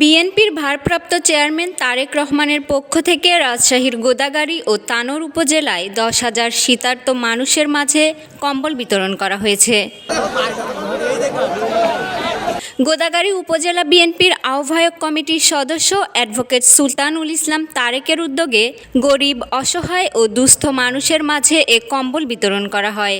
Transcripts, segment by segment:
বিএনপির ভারপ্রাপ্ত চেয়ারম্যান তারেক রহমানের পক্ষ থেকে রাজশাহীর গোদাগাড়ি ও তানোর উপজেলায় দশ হাজার শীতার্ত মানুষের মাঝে কম্বল বিতরণ করা হয়েছে। গোদাগাড়ি উপজেলা বিএনপির আহ্বায়ক কমিটির সদস্য অ্যাডভোকেট সুলতানুল ইসলাম তারেকের উদ্যোগে গরিব, অসহায় ও দুস্থ মানুষের মাঝে এ কম্বল বিতরণ করা হয়।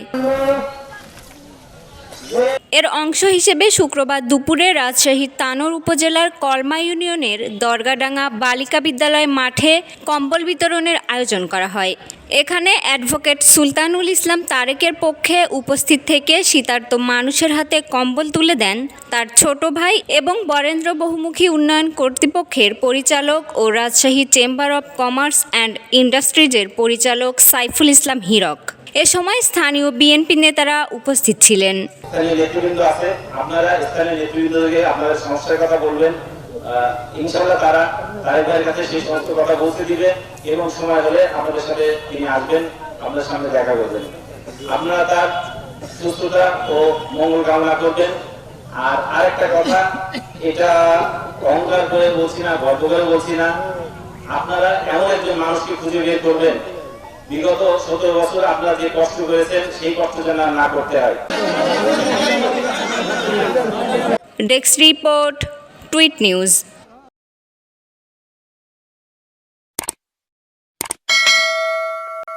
এর অংশ হিসেবে শুক্রবার দুপুরে রাজশাহীর তানোর উপজেলার কলমা ইউনিয়নের দরগাডাঙ্গা বালিকা বিদ্যালয় মাঠে কম্বল বিতরণের আয়োজন করা হয়। এখানে অ্যাডভোকেট সুলতানুল ইসলাম তারেকের পক্ষে উপস্থিত থেকে শীতার্ত মানুষের হাতে কম্বল তুলে দেন তার ছোট ভাই এবং বরেন্দ্র বহুমুখী উন্নয়ন কর্তৃপক্ষের পরিচালক ও Rajshahi chamber of commerce and ইন্ডাস্ট্রিজের পরিচালক সাইফুল ইসলাম হীরক। এ সময় স্থানীয় বিএনপি নেতারা উপস্থিত ছিলেন। আছে, আপনারা সমস্যার কথা বলবেন। তারা সেই কথা বলতে এবং সময় হলে সাথে তিনি আসবেন, আপনাদের সামনে দেখা করবেন। আপনারা তার সুস্থতা ও মঙ্গল কামনা করবেন। আর আরেকটা কথা, এটা অহংকার করে বলছি না, গর্ব করে বলছি না, আপনারা এমন একজন মানুষকে খুঁজে বের করবেন বিগত সতেরো বছর আপনারা যে কষ্ট করেছেন, সেই কষ্ট যেন না করতে হয়। Desk report tweet news